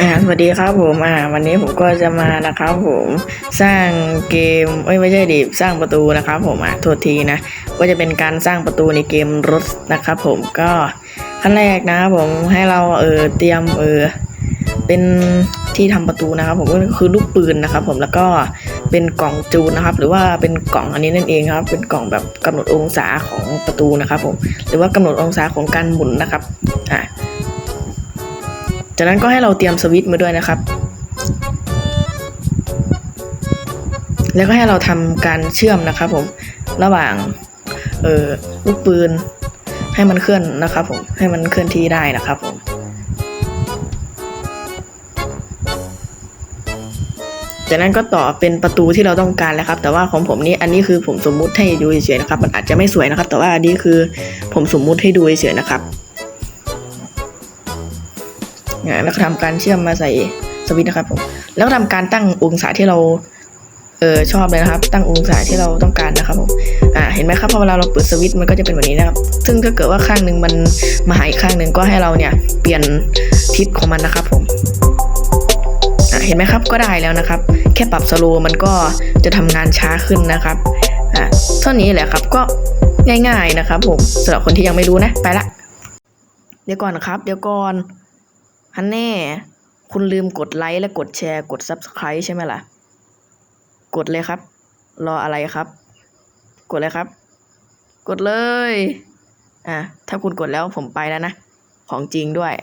อ่าสวัสดีครับผมอ่าวันนี้ผมก็จะมานะครับผมสร้างเกมเอ้ยไม่ใช่ดิสร้างประตูนะครับผมอะโทษทีนะก็จะเป็นการสร้างประตูในเกมรถนะครับผมก็ขั้นแรกนะครับผมให้เราเออเตรียมเออเป็นที่ทำประตูนะครับ ผมก็คือลูกปืนนะครับ ผมแล้วก็เป็นกล่องจูนนะครับ หรือว่าเป็นกล่องอันนี้นั่นเองครับ เป็นกล่องแบบกำหนดองศาของประตูนะครับ ผมหรือว่ากำหนดองศาของการหมุนนะครับอะ จากนั้นก็ให้เราเตรียมสวิตช์มาด้วยนะครับ แล้วก็ให้เราทำการเชื่อมนะครับผม ระหว่างเออลูกปืนให้มันเคลื่อนนะครับผม ให้มันเคลื่อนที่ได้นะครับผมจากนั้นก็ต่อเป็นประตูที่เราต้องการแล้วครับ แต่ว่าของผมนี่อันนี้คือผมสมมุติให้ดูเฉยๆนะครับ มันอาจจะไม่สวยนะครับ แต่ว่าอันนี้คือผมสมมุติให้ดูเฉยๆนะครับ แล้วก็ทำการเชื่อมมาใส่สวิตช์นะครับผมแล้วก็ทำการตั้งองศาที่เราเออชอบเลยนะครับ ตั้งองศาที่เราต้องการนะครับผมอ่าเห็นไหมครับพอเวลาเราเปิดสวิตช์มันก็จะเป็นแบบนี้นะครับ ซึ่งถ้าเกิดว่าข้างหนึ่งมันมาหายข้างหนึ่งก็ให้เราเนี่ยเปลี่ยนทิศของมันนะครับผมอ่าเห็นไหมครับก็ได้แล้วนะครับ แค่ปรับสโลว์มันก็จะทำงานช้าขึ้นนะครับอ่าเท่านี้แหละครับก็ง่าย ๆนะครับผมสำหรับคนที่ยังไม่รู้นะไปละเดี๋ยวก่อนนะครับ เดี๋ยวก่อน ฮันแน่ คุณลืมกดไลค์และกดแชร์กด Subscribe ใช่ไหมล่ะ กดเลยครับ รออะไรครับ กดเลยครับ กดเลย อะ ถ้าคุณกดแล้วผมไปแล้วนะ ของจริงด้วย